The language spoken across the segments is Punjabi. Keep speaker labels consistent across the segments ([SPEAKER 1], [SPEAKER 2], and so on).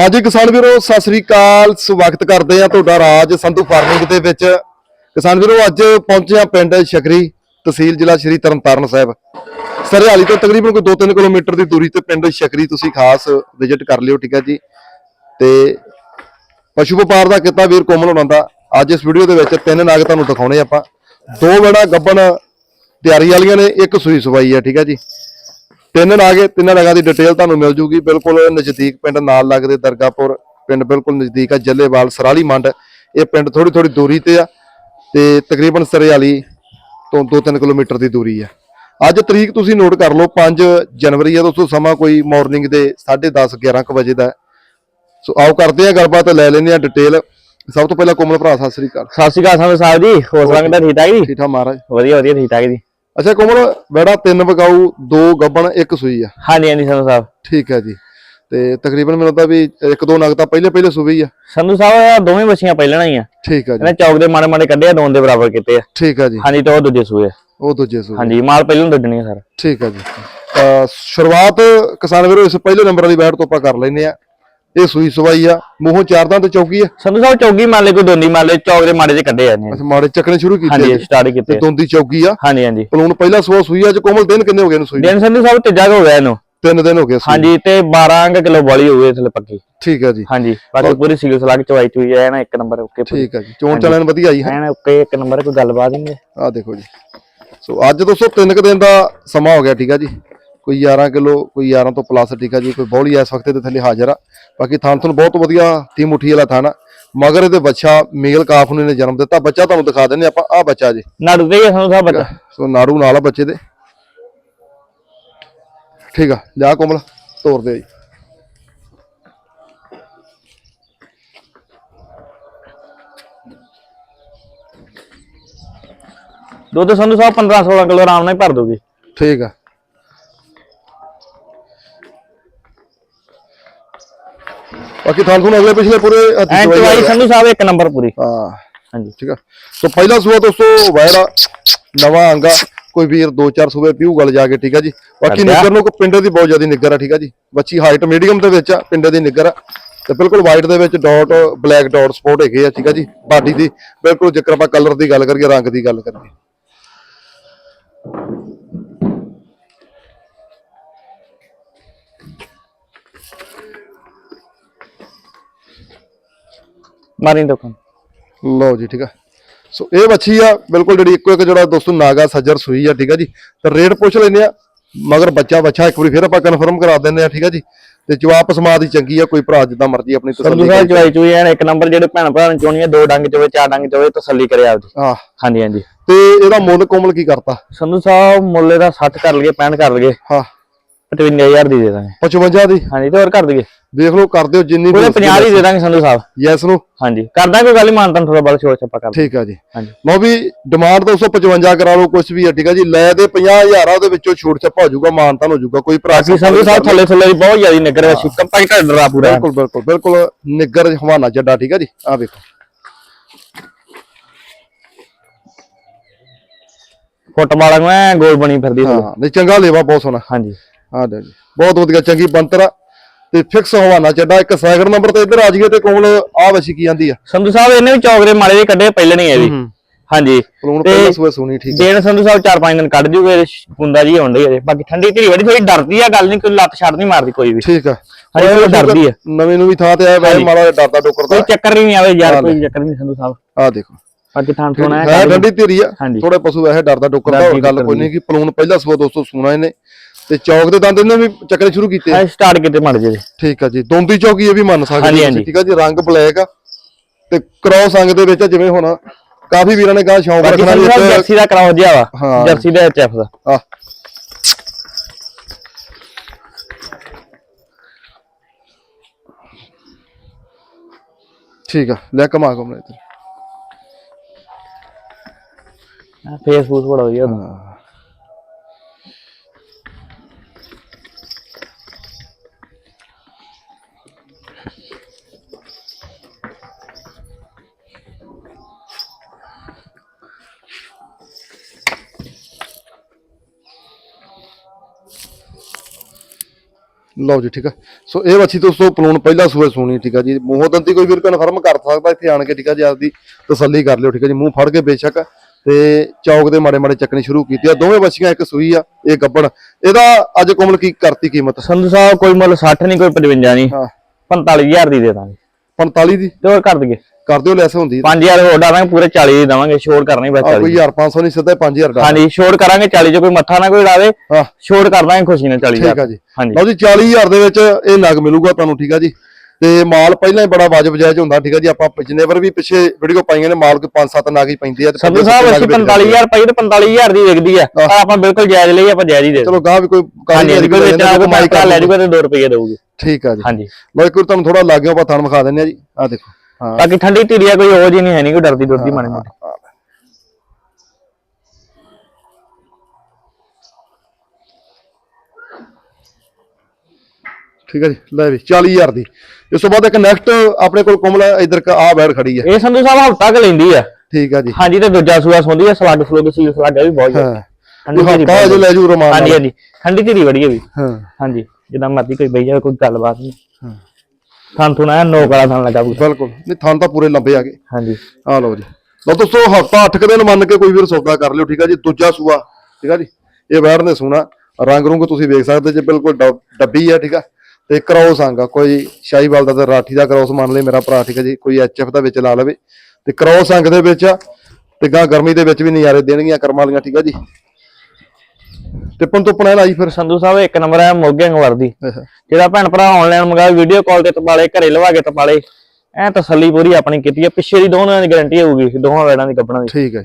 [SPEAKER 1] ਹਾਂਜੀ ਕਿਸਾਨ ਵੀਰੋ, ਸਤਿ ਸ੍ਰੀ ਅਕਾਲ। ਸਵਾਗਤ ਕਰਦੇ ਆ ਤੁਹਾਡਾ ਰਾਜ ਸੰਧੂ ਫਾਰਮਿੰਗ ਦੇ ਵਿੱਚ। ਕਿਸਾਨ ਵੀਰੋ, ਅੱਜ ਪਹੁੰਚੇ ਆ ਪਿੰਡ ਸ਼ਕਰੀ ਤਹਿਸੀਲ ਜ਼ਿਲ੍ਹਾ ਸ਼੍ਰੀ ਤਰਨਤਾਰਨ ਸਾਹਿਬ। ਸਰਹਾਲੀ ਤੋਂ ਤਕਰੀਬਨ ਕੋਈ 2-3 ਕਿਲੋਮੀਟਰ ਦੀ ਦੂਰੀ ਤੇ ਪਿੰਡ ਸ਼ਕਰੀ ਤੁਸੀਂ ਖਾਸ ਵਿਜ਼ਿਟ ਕਰ ਲਿਓ, ਠੀਕ ਹੈ ਜੀ। ਤੇ ਪਸ਼ੂ ਵਪਾਰ ਦਾ ਕਿੱਤਾ ਵੀਰ ਕੋਮਲ ਹੋਣਾ ਦਾ। ਅੱਜ ਇਸ ਵੀਡੀਓ ਦੇ ਵਿੱਚ ਤਿੰਨ ਨਾਗ ਤੁਹਾਨੂੰ ਦਿਖਾਉਣੇ ਆਪਾਂ। ਦੋ ਬੜਾ ਗੱਬਣ ਤਿਆਰੀ ਵਾਲੀਆਂ ਨੇ, ਇੱਕ ਸੂਈ ਸਵਾਈ ਆ ਠੀਕ ਹੈ ਜੀ। ਤਿੰਨ ਨਾਗੇ ਤਿੰਨਾਂ ਨਾਗਾਂ ਦੀ ਡਿਟੇਲ ਤੁਹਾਨੂੰ ਮਿਲ ਜੂਗੀ। ਬਿਲਕੁਲ ਨਜ਼ਦੀਕ ਪਿੰਡ ਨਾਲ ਲੱਗਦੇ ਦਰਗਾਪੁਰ ਪਿੰਡ ਬਿਲਕੁਲ ਨਜ਼ਦੀਕ ਆ ਜੱਲੇਵਾਲ ਸਰਾਲੀ ਮੰਡ। ਇਹ ਪਿੰਡ ਥੋੜੀ ਥੋੜੀ ਦੂਰੀ ਤੇ ਆ ਤੇ ਤਕਰੀਬਨ ਸਰੇਵਾਲੀ ਤੋਂ 2-3 ਕਿਲੋਮੀਟਰ ਦੀ ਦੂਰੀ ਆ। ਅੱਜ ਤਰੀਕ ਤੁਸੀਂ ਨੋਟ ਕਰ ਲਓ 5 ਜਨਵਰੀ ਆ ਦੋਸਤੋ ਸਮਾਂ ਕੋਈ ਮਾਰਨਿੰਗ ਦੇ 10:30 11 ਕੁ ਵਜੇ ਦਾ। ਸੋ ਆਓ ਕਰਦੇ ਆ ਗੱਲਬਾਤ ਲੈ ਲੈਂਦੇ ਆ ਡਿਟੇਲ ਸਭ ਤੋਂ ਪਹਿਲਾਂ ਕੋਮਲ ਭਰਾ ਸਤਿ ਸ੍ਰੀ ਅਕਾਲ।
[SPEAKER 2] ਸਤਿ ਸ਼੍ਰੀ ਅਕਾਲ ਸਾਹਿਬ ਜੀ ਹੋਰ ਸੰਗ ਤਾਂ ਠੀਕ ਠਾਕ ਜੀ?
[SPEAKER 1] ਠੀਕ ਠਾਕ ਮਹਾਰਾਜ।
[SPEAKER 2] ਵਧੀਆ ਵਧੀਆ ਠੀਕ ਠਾਕ ਜੀ।
[SPEAKER 1] ਅੱਛਾ ਕੋਮਲ ਬੈੜਾ ਤਿੰਨ ਵਗਾਊ ਦੋ ਗੱਬਣ ਇੱਕ ਸੂਈ ਆ।
[SPEAKER 2] ਹਾਂਜੀ ਹਾਂਜੀ ਸੰਧੂ ਸਾਹਿਬ।
[SPEAKER 1] ਠੀਕ ਹੈ ਜੀ। ਤੇ ਤਕਰੀਬਨ ਮੈਨੂੰ ਲੱਗਦਾ ਵੀ ਇੱਕ ਦੋ ਨਗ ਤਾਂ ਪਹਿਲੇ ਪਹਿਲੇ ਹੀ ਆ।
[SPEAKER 2] ਸੰਧੂ ਸਾਹਿਬ ਦੋਵੇਂ ਬੱਚੀਆਂ ਪਹਿਲਾਂ ਹੀ ਆ।
[SPEAKER 1] ਠੀਕ ਹੈ ਜੀ।
[SPEAKER 2] ਇਹਨੇ ਚੌਕ ਦੇ ਮਾੜੇ ਮਾੜੇ ਕੱਢਿਆ ਦੋਨ ਦੇ ਬਰਾਬਰ ਕੀਤੇ ਆ।
[SPEAKER 1] ਠੀਕ ਹੈ ਜੀ।
[SPEAKER 2] ਹਾਂਜੀ ਤੇ ਉਹ ਦੂਜੇ ਸੂਏ ਆ।
[SPEAKER 1] ਉਹ ਦੂਜੇ ਸੂਬੇ
[SPEAKER 2] ਹਾਂਜੀ ਮਾਲ ਪਹਿਲਾਂ ਦੱਜਣੀ ਆ ਸਰ।
[SPEAKER 1] ਠੀਕ ਹੈ ਜੀ। ਤਾਂ ਸ਼ੁਰੂਆਤ ਕਿਸਾਨ ਵੀਰੋ ਇਸ ਪਹਿਲੇ ਨੰਬਰ ਵਾਲੀ ਬੈਟ ਤੋਂ ਆਪਾਂ ਕਰ ਲੈਨੇ ਆ। ਇਹ ਸੂਈ ਸਵਾਈ ਆ ਮੂੰਹੋਂ ਚਾਰਦਾਂ ਤੇ ਚੌਕੀ ਆ।
[SPEAKER 2] ਸੰਧੂ ਸਾਹਿਬ ਚੌਗੀ ਮੰਨ ਲੈ ਕੋਈ ਦੋਨੀ ਮੰਨ ਲੈ ਚੌਕ ਦੇ ਮਾੜੇ ਜਿਹੇ ਕੱਢੇ ਆ ਨੇ
[SPEAKER 1] ਅੱਛਾ ਮਾੜੇ ਚੱਕਣੇ ਸ਼ੁਰੂ ਕੀਤੇ
[SPEAKER 2] ਹਾਂਜੀ। ਸਟਾਰਟ
[SPEAKER 1] ਤੇ
[SPEAKER 2] ਕੀਤੇ।
[SPEAKER 1] ਦੋਂਦੀ ਚੌਕੀ ਆ।
[SPEAKER 2] ਹਾਂਜੀ ਹਾਂਜੀ।
[SPEAKER 1] ਪਲੂਣ ਪਹਿਲਾ ਸਵਾ ਸੂਈ ਆ ਚ ਕੋਮਲ ਦਿਨ ਕਿੰਨੇ ਹੋ ਗਏ ਇਹਨੂੰ ਸੂਈ? ਨੂੰ?
[SPEAKER 2] ਦਿਨ ਸੰਧੂ ਸਾਹਿਬ ਤੀਜਾ ਹੋ ਗਿਆ ਇਹਨੂੰ।
[SPEAKER 1] ਤਿੰਨ ਦਿਨ ਹੋ ਗਏ ਸੂਈ।
[SPEAKER 2] ਹਾਂਜੀ ਤੇ 12 ਕਿਲੋ ਬੋਲੀ ਹੋ ਗਈ ਥਲੇ ਪੱਕੀ।
[SPEAKER 1] ਠੀਕ ਹੈ ਜੀ।
[SPEAKER 2] ਹਾਂਜੀ ਬਾਕੀ ਪੂਰੀ ਸੀਲ ਸਲਾਗ ਚਵਾਈ ਚੁਈ ਐ ਨਾ ਇੱਕ ਨੰਬਰ ਓਕੇ
[SPEAKER 1] ਠੀਕ ਹੈ ਜੀ ਚੋਣ ਚਾਲਣ ਵਧੀਆ ਆਈ ਹੈ
[SPEAKER 2] ਐਨ ਓਕੇ ਇੱਕ ਨੰਬਰ ਕੋਈ ਗੱਲਬਾਤ ਨਹੀਂ
[SPEAKER 1] ਆ ਦੇਖੋ ਜੀ। ਸੋ ਅੱਜ ਦੋਸਤੋ ਤਿੰਨ ਕੁ ਦਿਨ ਦਾ ਸਮਾਂ ਹੋ ਗਿਆ ਠੀਕ ਆ ਜੀ। ਕੋਈ 11 ਕਿਲੋ ਕੋਈ 11 ਤੋਂ ਪਲੱਸ ਠੀਕ ਆ ਜੀ ਕੋਈ ਬੌਲੀ ਇਸ ਵਕਤ ਦੇ ਥੱਲੇ ਹਾਜ਼ਰ ਆ। ਬਾਕੀ ਥਾਨ ਤੁਹਾਨੂੰ ਬਹੁਤ ਵਧੀਆ ਟੀ ਮੁੱਠੀ ਵਾਲਾ ਥਾਨ ਆ ਮਗਰ ਇਹਦੇ ਬੱਚਾ ਮੇਲ ਕਾਫ ਨੂੰ ਇਹਨੇ ਜਨਮ ਦਿੱਤਾ। ਬੱਚਾ ਤੁਹਾਨੂੰ ਦਿਖਾ ਦਿੰਦੇ ਆਪਾਂ ਆ ਬੱਚਾ ਜੀ।
[SPEAKER 2] ਨਾੜੂ ਤੇ ਸੰਧੂ ਸਾਹਿਬ ਬੱਚਾ
[SPEAKER 1] ਸੋ ਨਾੜੂ ਨਾਲ ਆ ਬੱਚੇ ਦੇ। ਠੀਕ ਆ ਲਿਆ ਕੋਮਲ ਤੋਰ ਦੇ ਜੀ।
[SPEAKER 2] ਦੁੱਧ ਸੰਧੂ ਸਾਹਿਬ 15 16 ਕਿਲੋ ਆਰਾਮ ਨਾਲ ਹੀ ਭਰ ਦੋਗੇ।
[SPEAKER 1] ਠੀਕ ਆ। ਬਾਕੀ ਥਾਨ ਤੁਹਾਨੂੰ ਅਗਲੇ ਪਿਛਲੇ ਪੂਰੇ
[SPEAKER 2] ਐਂ
[SPEAKER 1] ਚਵਾਈ।
[SPEAKER 2] ਸੰਧੂ ਸਾਹਿਬ ਇੱਕ ਨੰਬਰ ਪੂਰੀ।
[SPEAKER 1] ਹਾਂ।
[SPEAKER 2] ਹਾਂਜੀ।
[SPEAKER 1] ਠੀਕ ਆ। ਸੋ ਪਹਿਲਾ ਸੂਆ ਦੋਸਤੋ ਵਾਇਰਾ ਨਵਾਂ ਅੰਗਾ ਕੋਈ ਵੀਰ ਦੋ ਚਾਰ ਸੂਬੇ ਪੀਊ ਗਲ ਜਾ ਕੇ ਠੀਕ ਆ ਜੀ। ਬਾਕੀ। ਨਿੱਗਰ ਨੂੰ ਕੋ ਪਿੰਡੇ ਦੀ ਬਹੁਤ ਜ਼ਿਆਦਾ ਨਿੱਗਰ ਆ ਠੀਕ ਆ ਜੀ। ਬੱਚੀ ਹਾਈਟ ਮੀਡੀਅਮ ਦੇ ਵਿੱਚ ਆ ਪਿੰਡੇ ਦੀ ਨਿੱਗਰ ਆ। ਤੇ ਬਿਲਕੁਲ ਵਾਈਟ ਦੇ ਵਿੱਚ ਡਾਟ ਬਲੈਕ ਡਾਟ ਸਪੋਟ ਹੈਗੇ ਆ ਠੀਕ ਆ ਜੀ ਬਾਡੀ ਦੀ। ਬਿਲਕੁਲ ਜੇਕਰ ਆਪਾਂ ਕਲਰ ਦੀ ਗੱਲ ਕਰੀਏ ਰੰਗ ਦੀ ਗੱਲ ਕਰੀਏ।
[SPEAKER 2] ਮਾਰੀ ਦੁਕਾਨ
[SPEAKER 1] ਲਓ ਜੀ ਠੀਕ ਆ। ਸੋ ਇਹ ਵੱਛੀ ਆ ਬਿਲਕੁਲ ਜਿਹੜੀ ਇੱਕੋ ਇੱਕ ਜਿਹੜਾ ਦੋਸਤੋ ਨਾਗਾ ਸੱਜਰ ਸੂਈ ਆ ਠੀਕ ਆ ਜੀ। ਤੇ ਰੇਟ ਪੁੱਛ ਲੈਨੇ ਆ ਮਗਰ ਬੱਚਾ ਬੱਚਾ ਇੱਕ ਵਾਰੀ ਫਿਰ ਆਪਾਂ ਕਨਫਰਮ ਕਰਾ ਦਿੰਦੇ ਆ ਠੀਕ ਆ ਜੀ। ਤੇ ਜਵਾਬ ਸਮਾਦ ਦੀ ਚੰਗੀ ਆ ਕੋਈ ਭਰਾ ਜਿੱਦਾਂ ਮਰਜ਼ੀ ਆਪਣੀ ਤਸੱਲੀ ਕਰੇ
[SPEAKER 2] ਚਵਾਈ ਚੁਈ ਐਨ ਇੱਕ ਨੰਬਰ ਜਿਹੜੇ ਭੈਣ ਭਰਾ ਨੇ ਚੋਣੀ ਆ ਦੋ ਡੰਗ ਚੋਵੇ ਚਾਰ ਡੰਗ ਚੋਵੇ ਤਸੱਲੀ ਕਰੇ ਆਪਦੀ।
[SPEAKER 1] ਹਾਂ
[SPEAKER 2] ਹਾਂਜੀ ਹਾਂਜੀ।
[SPEAKER 1] ਤੇ ਇਹਦਾ ਮੁੱਲ ਕੋਮਲ ਕੀ ਕਰਤਾ?
[SPEAKER 2] ਸੰਧੂ ਸਾਹਿਬ ਮੁੱਲੇ ਦਾ 60 ਕਰ ਲਈਏ 65 ਕਰ ਲਈਏ।
[SPEAKER 1] ਹਾਂ।
[SPEAKER 2] 55000 ਦੀ ਦੇ ਦਾਂਗੇ।
[SPEAKER 1] 55 ਦੀ?
[SPEAKER 2] ਹਾਂਜੀ ਤੇ ਹੋਰ ਕਰ ਦਈਏ।
[SPEAKER 1] ਦੇਖ ਲਓ ਕਰ ਦਿਓ ਜਿੰਨੀ
[SPEAKER 2] ਪੂਰੇ 50 ਦੀ ਦੇ ਦਾਂਗੇ ਸੰਧੂ ਸਾਹਿਬ।
[SPEAKER 1] ਯੈਸ ਨੂੰ
[SPEAKER 2] ਹਾਂਜੀ। ਕਰਦਾ ਕੋਈ ਗੱਲ ਹੀ ਮਾਨਤਾਂ ਥੋੜਾ ਬੜਾ ਛੋੜ ਛੱਪਾ ਕਰ
[SPEAKER 1] ਠੀਕ ਆ ਜੀ।
[SPEAKER 2] ਹਾਂਜੀ।
[SPEAKER 1] ਲਓ ਵੀ ਡਿਮਾਂਡ 255 ਕਰਾ ਲਓ ਕੁਝ ਵੀ ਆ ਠੀਕ ਆ ਜੀ। ਲੈ ਦੇ 50000 ਆ ਉਹਦੇ ਵਿੱਚੋਂ ਛੋਟ ਛੱਪਾ ਹੋ ਜਾਊਗਾ ਮਾਨਤਾਨ ਹੋ ਜਾਊਗਾ ਕੋਈ
[SPEAKER 2] ਬਾਕੀ ਸੰਧੂ ਸਾਹਿਬ ਥੱਲੇ ਥੱਲੇ ਬਹੁਤ ਜ਼ਿਆਦਾ ਨਿਗਰ ਵਸੀ ਕੰਪਾਈਟਰ ਡਰਾ ਪੂਰਾ।
[SPEAKER 1] ਬਿਲਕੁਲ ਬਿਲਕੁਲ ਬਿਲਕੁਲ ਨਿੱਗਰ ਹਵਾਨਾ ਜੱਡਾ ਠੀਕ ਆ ਜੀ। ਆ ਵੇਖੋ।
[SPEAKER 2] ਫੁੱਟਬਾਲ ਨੂੰ ਐ ਗੋਲ ਬਣੀ ਫਿਰਦੀ।
[SPEAKER 1] ਹਾਂ ਨਹੀਂ ਚੰਗਾ ਲੇਵਾ ਬਹੁਤ ਸੋਹਣਾ।
[SPEAKER 2] ਹਾਂਜੀ।
[SPEAKER 1] ਆ ਦੇ ਜੀ ਬਹੁਤ ਵਧੀਆ ਚੰਗੀ ਬੰਤਰ ਆ। ਤੇ ਫਿਕਸ ਹਵਾਨਾ ਚੱਡਾ ਇੱਕ ਸੈਕਿੰਡ ਨੰਬਰ ਤੇ ਇੱਧਰ ਆ ਜਾਈਏ ਤੇ ਕੋਲ ਆ ਵਸੀ ਕੀ ਜਾਂਦੀ ਆ?
[SPEAKER 2] ਸੰਧੂ ਸਾਹਿਬ ਇਹਨੇ ਵੀ ਚੌਕਰੇ ਮਾੜੇ ਜਿਹੇ ਕੱਢੇ ਪਹਿਲੇ ਨਹੀਂ ਇਹ ਵੀ। ਹਾਂਜੀ। ਤੇ
[SPEAKER 1] ਪਹਿਲਾਂ ਸੂਏ ਸੁਣੀ ਠੀਕ ਆ।
[SPEAKER 2] ਦਿਨ ਸੰਧੂ ਸਾਹਿਬ ਚਾਰ ਪੰਜ ਦਿਨ ਕੱਢ ਜੂਗੇ ਕੁੰਦਾ ਜੀ ਹੁੰਦੀ ਹੈ ਬਾਕੀ ਠੰਡੀ ਧੀਰੀ ਬੜੀ ਥੋੜੀ ਡਰਦੀ ਆ ਗੱਲ ਨਹੀਂ ਕੋਈ ਲੱਤ ਛੱਡ ਨਹੀਂ ਮਾਰਦੀ ਕੋਈ ਵੀ।
[SPEAKER 1] ਠੀਕ ਆ।
[SPEAKER 2] ਹਾਂਜੀ, ਥੋੜ੍ਹਾ ਡਰਦੀ ਆ।
[SPEAKER 1] ਨਵੀਂ ਨੂੰ ਵੀ ਥਾਂ ਤੇ ਆਇਆ ਵੈਸੇ ਜਿਹਾ ਡਰਦਾ ਡੋਕਰ
[SPEAKER 2] ਕੋਈ
[SPEAKER 1] ਦਾ
[SPEAKER 2] ਚੱਕਰ ਨਹੀਂ ਆਵੇ ਯਾਰ ਕੋਈ ਚੱਕਰ ਨਹੀਂ ਸੰਧੂ ਸਾਹਿਬ।
[SPEAKER 1] ਆ ਦੇਖੋ।
[SPEAKER 2] ਬਾਕੀ ਥਾਂ ਸੋਣਾ
[SPEAKER 1] ਹੈ ਠੰਡੀ ਧੀਰੀ ਆ। ਥੋੜੇ ਪਸ਼ੂ ਵੈਸੇ ਡਰਦਾ ਡੋਕਰ ਦਾ
[SPEAKER 2] ਡਰਦੀ
[SPEAKER 1] ਹੋਰ ਗੱਲ ਕੋਈ ਨਹੀਂ। ਕਿ ਪਲੂਣ ਪਹਿਲਾਂ ਸੂਆ ਦੋਸਤੋ ਸੁਣਾ ਇਹਨੇ। ਤੇ ਚੌਕ ਦੇ ਦੰਦ ਇਹਨੇ ਵੀ ਚੱਕਰੇ ਸ਼ੁਰੂ ਕੀਤੇ ਆ।
[SPEAKER 2] ਸਟਾਰਟ ਕਿਤੇ ਮੜ ਜੇ
[SPEAKER 1] ਠੀਕ ਆ ਜੀ ਦੋਂਦੀ ਚੌਕੀ ਇਹ ਵੀ ਮੰਨ ਸਕਦੇ
[SPEAKER 2] ਹਾਂਜੀ।
[SPEAKER 1] ਠੀਕ ਆ ਜੀ ਰੰਗ ਬਲੈਕ ਆ ਤੇ ਕ੍ਰੋਸ ਅੰਗ ਦੇ ਵਿੱਚ ਜਿਵੇਂ ਹੁਣ ਕਾਫੀ ਵੀਰਾਂ ਨੇ ਗਾਂ ਸ਼ੌਂਕ ਰੱਖਣਾ ਵੀ
[SPEAKER 2] ਜਰਸੀ ਦਾ ਕਰਾਓ ਜਿਆ ਵਾ
[SPEAKER 1] ਹਾਂ।
[SPEAKER 2] ਜਰਸੀ ਦਾ ਐਚਐਫ ਦਾ
[SPEAKER 1] ਆ ਠੀਕ ਆ ਲੈ ਕਮਾ ਕਮਾ ਇੱਧਰ
[SPEAKER 2] ਫੇਸਬੁੱਕ ਬੜਾ ਵਧੀਆ ਹੁੰਦਾ
[SPEAKER 1] ਲਓ ਜੀ ਠੀਕ ਆ। ਸੋ ਇਹ ਵੱਛੀ ਦੋਸਤੋ ਪਲੂਣ ਪਹਿਲਾ ਸੂਏ ਸੋਣੀ ਠੀਕ ਆ ਜੀ। ਮੂੰਹੋਂ ਦੰਦੀ ਕੋਈ ਵੀਰ ਕਨਫਰਮ ਕਰ ਸਕਦਾ ਇੱਥੇ ਆਣ ਕੇ ਠੀਕ ਆ ਜੀ ਆਪਦੀ ਤਸੱਲੀ ਕਰ ਲਿਓ ਠੀਕ ਆ ਜੀ। ਮੂੰਹ ਫੜ ਕੇ ਬੇਸ਼ੱਕ। ਤੇ ਚੌਕ ਦੇ ਮਾੜੇ ਮਾੜੇ ਚੱਕਣੀ ਸ਼ੁਰੂ ਕੀਤੀ ਆ। ਦੋਵੇਂ ਵੱਛੀਆਂ ਇੱਕ ਸੂਈ ਆ ਇਹ ਗੱਬੜ ਇਹਦਾ ਅੱਜ ਕੋਮਲ ਕੀ ਕਰਤੀ ਕੀਮਤ?
[SPEAKER 2] ਸੰਧੂ ਸਾਹਿਬ ਕੋਈ ਮੁੱਲ 60 ਨਹੀਂ ਕੋਈ 55 ਨਹੀਂ।
[SPEAKER 1] ਹਾਂ।
[SPEAKER 2] 45000 ਦੀ ਦੇ ਦਾਂਗੇ।
[SPEAKER 1] 45 ਦੀ?
[SPEAKER 2] ਤੇ ਹੋਰ ਕਰ ਦਈਏ।
[SPEAKER 1] ਕਰ ਦਿਓ ਲੈਸ ਹੁੰਦੀ।
[SPEAKER 2] 5000 ਹੋਰ ਡਾਵਾਂਗੇ ਪੂਰੇ 40 ਦੀ ਦੇਵਾਂਗੇ ਛੋੜ ਕਰਨੀ ਬਸ
[SPEAKER 1] ਆ
[SPEAKER 2] 40
[SPEAKER 1] ਕੋਈ 1500 ਨਹੀਂ ਸਿੱਧਾ 5000 ਦਾ
[SPEAKER 2] ਹਾਂਜੀ ਛੋੜ ਕਰਾਂਗੇ 40 ਜੋ ਕੋਈ ਮੱਥਾ ਨਾ ਕੋਈ ਲਾਵੇ ਛੋੜ ਕਰ ਦਾਂਗੇ ਖੁਸ਼ੀ ਨਾਲ 40000
[SPEAKER 1] ਠੀਕ ਆ ਜੀ।
[SPEAKER 2] ਹਾਂਜੀ।
[SPEAKER 1] ਲਓ ਜੀ 40000 ਦੇ ਵਿੱਚ ਇਹ ਨਗ ਮਿਲੂਗਾ ਤੁਹਾਨੂੰ ਠੀਕ ਆ ਜੀ? ਤੇ ਮਾਲ ਪਹਿਲਾਂ ਹੀ ਬੜਾ ਵਾਜਬ ਜਾਇਜ਼ ਹੁੰਦਾ ਠੀਕ ਆ ਜੀ? ਆਪਾਂ ਜਿੰਨੇ ਵਾਰ ਵੀ ਪਿੱਛੇ ਵੀਡੀਓ ਪਾਈਆਂ ਨੇ ਮਾਲ ਕੋਈ 5-7 ਨਗ ਹੀ ਪੈਂਦੇ ਆ ਤੇ ਪੰਜੇ
[SPEAKER 2] ਸਾਹਿਬ ਅਸੀਂ
[SPEAKER 1] ਨਗ ਵੇਚਦੇ ਆ।
[SPEAKER 2] 45000 ਪਾਈ ਤੇ 45000 ਦੀ ਵਿਕਦੀ ਆ। ਪਰ ਆਪਾਂ ਬਿਲਕੁਲ ਜਾਇਜ਼ ਲਈ ਆਪਾਂ ਜਾਇਜ਼ ਹੀ ਦੇ
[SPEAKER 1] ਚਲੋ ਗਾਂ ਵੀ ਕੋਈ ਕਮਾਈ
[SPEAKER 2] ਮਾਈਕਾ ਲੈ ਜੂਗਾ ਤੇ 2 ਰੁਪਏ ਦੇਊਗੀ।
[SPEAKER 1] ਠੀਕ ਆ ਜੀ।
[SPEAKER 2] ਹਾਂਜੀ।
[SPEAKER 1] ਲਓ ਇੱਕ ਤੁਹਾਨੂੰ ਥੋੜਾ ਲੱਗਿਓ ਆਪਾਂ ਥਣ ਵਿਖਾ ਦਿੰਨੇ ਆ ਜੀ। ਆ ਦੇਖੋ। ਹਾਂ।
[SPEAKER 2] ਬਾਕੀ ਠੰਡੀ ਧੀਰੀ ਆ ਕੋਈ ਉਹ ਜੀ ਨਹੀਂ ਹੈ ਨਹੀਂ ਕੋਈ ਡਰਦੀ ਡਰਦੀ ਮਾੜੀ ਮੋਟੀ
[SPEAKER 1] ਠੀਕ ਆ ਜੀ ਲੈ ਵੀ 40000 ਦੀ। ਇਸ ਤੋਂ ਬਾਅਦ ਇੱਕ ਨੈਕਸਟ ਆਪਣੇ ਕੋਲ ਕੋਮਲ ਇਧਰ ਆ ਬੈਠ ਖੜੀ ਹੈ।
[SPEAKER 2] ਇਹ ਸੰਧੂ ਸਾਹਿਬ ਹਫਤਾ ਕ ਲੈਂਦੀ ਆ।
[SPEAKER 1] ਠੀਕ ਆ ਜੀ।
[SPEAKER 2] ਹਾਂਜੀ ਤੇ ਦੂਜਾ ਸੂਆ ਸੌਂਦੀ ਆ ਸਲੱਗ ਫਲੋਗ ਸੀਲ ਸਲੱਗ ਵੀ ਬਹੁਤ ਜ਼ਿਆਦਾ।
[SPEAKER 1] ਹਾਂ।
[SPEAKER 2] ਠੰਡੀ
[SPEAKER 1] ਹਫਤਾ ਅਜੇ ਲੈ ਜੂ ਰਮਾਨ
[SPEAKER 2] ਹਾਂਜੀ ਹਾਂਜੀ ਠੰਡੀ ਧੀਰੀ ਵੜੀ ਵੀ।
[SPEAKER 1] ਹਾਂ।
[SPEAKER 2] ਹਾਂਜੀ ਜਿੱਦਾਂ ਮਰਜ਼ੀ ਕੋਈ ਬਈ ਜਾਵੇ ਕੋਈ ਗੱਲਬਾਤ ਨਹੀਂ।
[SPEAKER 1] ਹਾਂ।
[SPEAKER 2] ਥਾਂ ਥੁਣਾ ਨੋਕ ਵਾਲਾ ਥਾਂ ਲੱਗਾ
[SPEAKER 1] ਬਿਲਕੁਲ। ਨਹੀਂ ਥਣ ਤਾਂ ਪੂਰੇ ਲੰਬੇ ਆ ਗਏ।
[SPEAKER 2] ਹਾਂਜੀ।
[SPEAKER 1] ਆ ਲਓ ਜੀ। ਲਓ ਦੋਸਤੋ ਹਫਤਾ 8 ਦਿਨ ਮੰਨ ਕੇ ਕੋਈ ਵੀਰ ਸੌਦਾ ਕਰ ਲਿਓ ਠੀਕ ਆ ਜੀ ਦੂਜਾ ਸੂਆ। ਠੀਕ ਆ ਜੀ ਇਹ ਬੈਠ ਨੇ ਸੋਨਾ ਰੰਗ ਰੁੰਗ ਤੁਸੀਂ ਵੇਖ ਸਕਦੇ ਜੇ ਬਿਲਕੁਲ ਡੱਬੀ ਆ ਠੀਕ ਆ ਤੇ ਕ੍ਰੋਸ ਆਂਗਾ ਕੋਈ ਸ਼ਾਹੀਵਾਲ ਦਾ ਤੇ ਰਾਠੀ ਦਾ ਕ੍ਰੋਸ ਮੰਨ ਲਈ ਮੇਰਾ ਭਰਾ ਠੀਕ ਆ ਜੀ ਕੋਈ ਐਚਐਫ ਦਾ ਵਿੱਚ ਲਾ ਲਵੇ। ਤੇ ਕ੍ਰੋਸ ਅੰਗ ਦੇ ਵਿੱਚ ਤੇ ਗਾਂ ਗਰਮੀ ਦੇ ਵਿੱਚ ਵੀ ਨਜ਼ਾਰੇ ਦੇਣਗੀਆਂ ਕਰਮਾਂ ਵਾਲੀਆਂ ਠੀਕ ਆ ਜੀ। ਤੇ ਪੰਤੋਪਣਾ ਲਾਈ ਫਿਰ।
[SPEAKER 2] ਸੰਧੂ ਸਾਹਿਬ ਇੱਕ ਨੰਬਰ ਹੈ ਮੋਗੇ ਅੰਗਵਰਦੀ ਜਿਹੜਾ ਭੈਣ ਭਰਾ ਆਨਲਾਈਨ ਮੰਗਾਵੇ ਵੀਡੀਓ ਕਾਲ ਤੇ ਤਪਾਲੇ ਘਰੇ ਲਵਾ ਕੇ ਤਪਾਲੇ। ਐ ਤਸੱਲੀ ਪੂਰੀ ਆਪਣੀ ਕੀਤੀ ਹੈ ਪਿੱਛੇ ਦੀ ਦੋਨਾਂ ਦੀ ਗਾਰੰਟੀ ਹੋਊਗੀ ਦੋਹਾਂ ਵੈੜਾਂ ਦੀ ਕੱਪੜਾਂ ਦੀ।
[SPEAKER 1] ਠੀਕ ਹੈ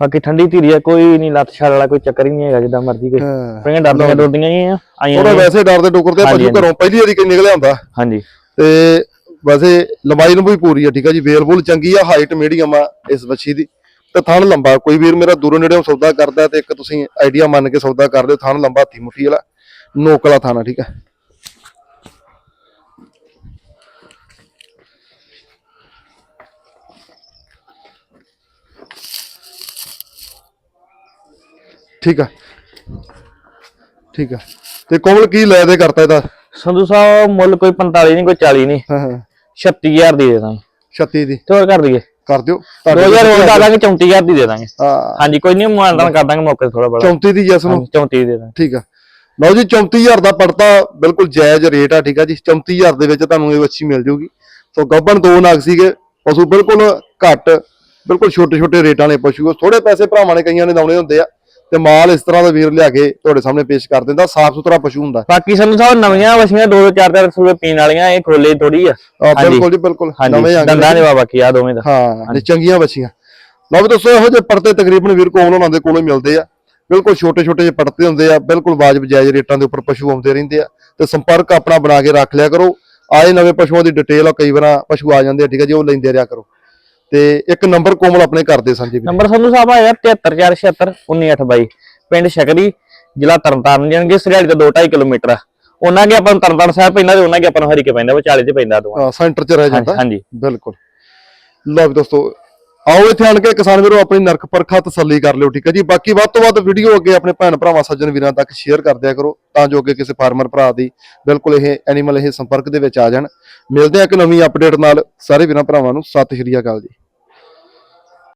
[SPEAKER 2] ਬਾਕੀ ਠੰਡੀ ਧੀਰੀ ਆ ਕੋਈ ਨਹੀਂ ਲੱਤ ਛੜ ਵਾਲਾ ਕੋਈ ਚੱਕਰ ਹੀ ਨਹੀਂ ਹੈਗਾ ਜਿੱਦਾਂ ਮਰਜ਼ੀ ਕੋਈ।
[SPEAKER 1] ਹਾਂ।
[SPEAKER 2] ਆਪਣੀਆਂ ਡਰਦੀਆਂ ਡਰਦੀਆਂ ਹੀ ਆ ਆਈਆਂ
[SPEAKER 1] ਥੋੜਾ
[SPEAKER 2] ਨੇ।
[SPEAKER 1] ਵੈਸੇ ਡਰਦੇ ਡੁਕਰਦੇ ਆ,
[SPEAKER 2] ਹਾਂਜੀ,
[SPEAKER 1] ਪਸ਼ੂ ਘਰੋਂ ਪਹਿਲੀ ਵਾਰੀ ਕਿ ਨਿਕਲਿਆ ਹੁੰਦਾ।
[SPEAKER 2] ਹਾਂਜੀ।
[SPEAKER 1] ਤੇ ਵੈਸੇ ਲੰਬਾਈ ਨੂੰ ਵੀ ਪੂਰੀ ਆ ਠੀਕ ਆ ਜੀ ਵੇਲ ਵੂਲ ਚੰਗੀ ਆ ਹਾਈਟ ਮੀਡੀਅਮ ਆ ਇਸ ਵੱਛੀ ਦੀ। ਤੇ ਥਣ ਲੰਬਾ ਕੋਈ ਵੀਰ ਮੇਰਾ ਦੂਰੋਂ ਨੇੜੇੋਂ ਸੌਦਾ ਕਰਦਾ ਤੇ ਇੱਕ ਤੁਸੀਂ ਆਈਡੀਆ ਮੰਨ ਕੇ ਸੌਦਾ ਕਰ ਲਿਓ ਥਣ ਲੰਬਾ ਹੱਥੀ ਮੁੱਠੀ ਵਾਲਾ ਨੋਕ ਵਾਲਾ ਥਾਣਾ ਠੀਕ ਆ। ਠੀਕ ਆ। ਠੀਕ ਆ। ਤੇ ਕੋਮਲ ਕੀ ਲੈ ਦੇ ਕਰਤਾ ਇਹਦਾ?
[SPEAKER 2] ਸੰਧੂ ਸਾਹਿਬ ਮੁੱਲ ਕੋਈ 45 ਨਹੀਂ ਕੋਈ 40 ਨਹੀਂ।
[SPEAKER 1] ਹਾਂ ਹਾਂ।
[SPEAKER 2] 36000 ਦੀ ਦੇ ਦਾਂਗੇ।
[SPEAKER 1] 36 ਦੀ।
[SPEAKER 2] ਤੇ ਹੋਰ ਕਰ ਦਈਏ।
[SPEAKER 1] ਕਰ ਦਿਓ।
[SPEAKER 2] 2000 ਹੋਰ ਕਰ ਦਾਂਗੇ 34000 ਦੀ ਦੇ ਦਾਂਗੇ।
[SPEAKER 1] ਹਾਂ।
[SPEAKER 2] ਹਾਂਜੀ ਕੋਈ ਨਹੀਂ ਮਾਨਦਾਨ ਕਰ ਦਾਂਗੇ ਮੌਕੇ ਥੋੜਾ ਬੜਾ
[SPEAKER 1] 34 ਦੀ ਜਸ ਨੂੰ?
[SPEAKER 2] 34 ਦੇ ਦਾਂਗੇ।
[SPEAKER 1] ਠੀਕ ਆ। ਲਓ ਜੀ 34000 ਦਾ ਪੜਤਾ ਬਿਲਕੁਲ ਜਾਇਜ਼ ਰੇਟ ਆ ਠੀਕ ਆ ਜੀ। 34000 ਦੇ ਵਿੱਚ ਤੁਹਾਨੂੰ ਇਹ ਵੱਛੀ ਮਿਲ ਜੂਗੀ। ਸੋ ਗੱਬਣ ਦੋ ਨਾਗ ਸੀਗੇ। ਪਸ਼ੂ ਬਿਲਕੁਲ ਘੱਟ ਬਿਲਕੁਲ ਛੋਟੇ ਛੋਟੇ ਰੇਟਾਂ ਵਾਲੇ ਪਸ਼ੂ ਥੋੜੇ ਪੈਸੇ ਭਰਾਵਾਂ ਨੇ ਕਈਆਂ ਨੇ ਲਾਉਣੇ ਹੁੰਦੇ ਆ। ਤੇ ਮਾਲ ਇਸ ਤਰ੍ਹਾਂ ਦਾ ਵੀਰ ਲਿਆ ਕੇ ਤੁਹਾਡੇ ਸਾਹਮਣੇ ਪੇਸ਼ ਕਰ ਦਿੰਦਾ ਸਾਫ਼ ਸੁਥਰਾ ਪਸ਼ੂ ਹੁੰਦਾ।
[SPEAKER 2] ਬਾਕੀ ਸੰਧੂ ਸਾਹਿਬ ਨਵੀਆਂ ਵਸੀਆਂ ਦੋ ਦੋ ਚਾਰ ਚਾਰ ਰੁਪਏ ਪੀਣ ਵਾਲੀਆਂ ਇਹ ਖੋਲੇ ਥੋੜੀ ਆ।
[SPEAKER 1] ਬਿਲਕੁਲ ਜੀ ਬਿਲਕੁਲ। ਨਵੇਂ ਆ
[SPEAKER 2] ਦੰਦਾਂ ਦੇ ਬਾਕੀ ਆ ਦੋਵੇਂ ਦਾ।
[SPEAKER 1] ਹਾਂ ਨੇ ਚੰਗੀਆਂ ਬੱਚੀਆਂ ਲਓ ਵੀ ਦੋਸਤੋ ਇਹੋ ਜਿਹੇ ਪੜਤੇ ਤਕਰੀਬਨ ਵੀਰ ਕੋਲ ਉਹਨਾਂ ਦੇ ਕੋਲੋਂ ਮਿਲਦੇ ਆ। ਬਿਲਕੁਲ ਛੋਟੇ ਛੋਟੇ ਜਿਹੇ ਪੜਤੇ ਹੁੰਦੇ ਆ ਬਿਲਕੁਲ ਵਾਜਬ ਜਾਇਜ਼ ਰੇਟਾਂ ਦੇ ਉੱਪਰ ਪਸ਼ੂ ਆਉਂਦੇ ਰਹਿੰਦੇ ਆ। ਤੇ ਸੰਪਰਕ ਆਪਣਾ ਬਣਾ ਕੇ ਰੱਖ ਲਿਆ ਕਰੋ। ਆਏ ਨਵੇਂ ਪਸ਼ੂਆਂ ਦੀ ਡਿਟੇਲ ਆ ਕਈ ਵਾਰਾਂ ਪਸ਼ੂ ਆ ਜਾਂਦੇ ਆ ਠੀਕ ਆ ਜੀ ਉਹ ਲੈਂਦੇ ਰਿਹਾ ਕਰੋ। ਤੇ ਇੱਕ ਨੰਬਰ ਕੋਮਲ ਆਪਣੇ ਕਰਦੇ ਸੰਜੀ ਵੀ
[SPEAKER 2] ਨੰਬਰ ਸੰਧੂ ਸਾਹਿਬ ਆਇਆ 73476 19822 ਪਿੰਡ ਸ਼ਕਰੀ ਜ਼ਿਲ੍ਹਾ ਤਰਨਤਾਰਨ ਜਾਣਗੇ ਸਰਿਆਲੀ ਤੋਂ 2.5 ਕਿਲੋਮੀਟਰ ਆ। ਉਹਨਾਂ ਕੇ ਆਪਾਂ ਤਰਨਤਾਰਨ ਸਾਹਿਬ ਪੈਂਦਾ ਤੇ ਉਹਨਾਂ ਕੇ ਆਪਾਂ ਨੂੰ ਹਰੀਕੇ ਪੈਂਦਾ ਵਿਚਾਲੇ ਚ ਪੈਂਦਾ ਦੋਵਾਂ।
[SPEAKER 1] ਸੈਂਟਰ 'ਚ ਰਹਿ ਜਾਂਦਾ।
[SPEAKER 2] ਹਾਂਜੀ।
[SPEAKER 1] ਬਿਲਕੁਲ। ਲਓ ਵੀ ਦੋਸਤੋ ਆਓ ਇੱਥੇ ਆਣ ਕੇ ਕਿਸਾਨ ਵੀਰੋ ਆਪਣੀ ਨਰਕ ਪਰਖਾ ਤਸੱਲੀ ਕਰ ਲਿਓ ਠੀਕ ਹੈ ਜੀ? ਬਾਕੀ ਵੱਧ ਤੋਂ ਵੱਧ ਵੀਡੀਓ ਅੱਗੇ ਆਪਣੇ ਭੈਣ ਭਰਾਵਾਂ ਸੱਜਣ ਵੀਰਾਂ ਤੱਕ ਸ਼ੇਅਰ ਕਰ ਦਿਆ ਕਰੋ ਤਾਂ ਜੋ ਅੱਗੇ ਕਿਸੇ ਫਾਰਮਰ ਭਰਾ ਦੀ ਬਿਲਕੁਲ ਇਹ ਐਨੀਮਲ ਇਹ ਸੰਪਰਕ ਦੇ ਵਿੱਚ ਆ ਜਾਣ। ਮਿਲਦੇ ਆ ਇੱਕ ਨਵੀਂ ਅਪਡੇਟ ਨਾਲ। ਸਾਰੇ ਵੀਰਾਂ ਭਰਾਵਾਂ ਨੂੰ ਸਤਿ ਸ਼੍ਰੀ ਅਕਾਲ ਜੀ।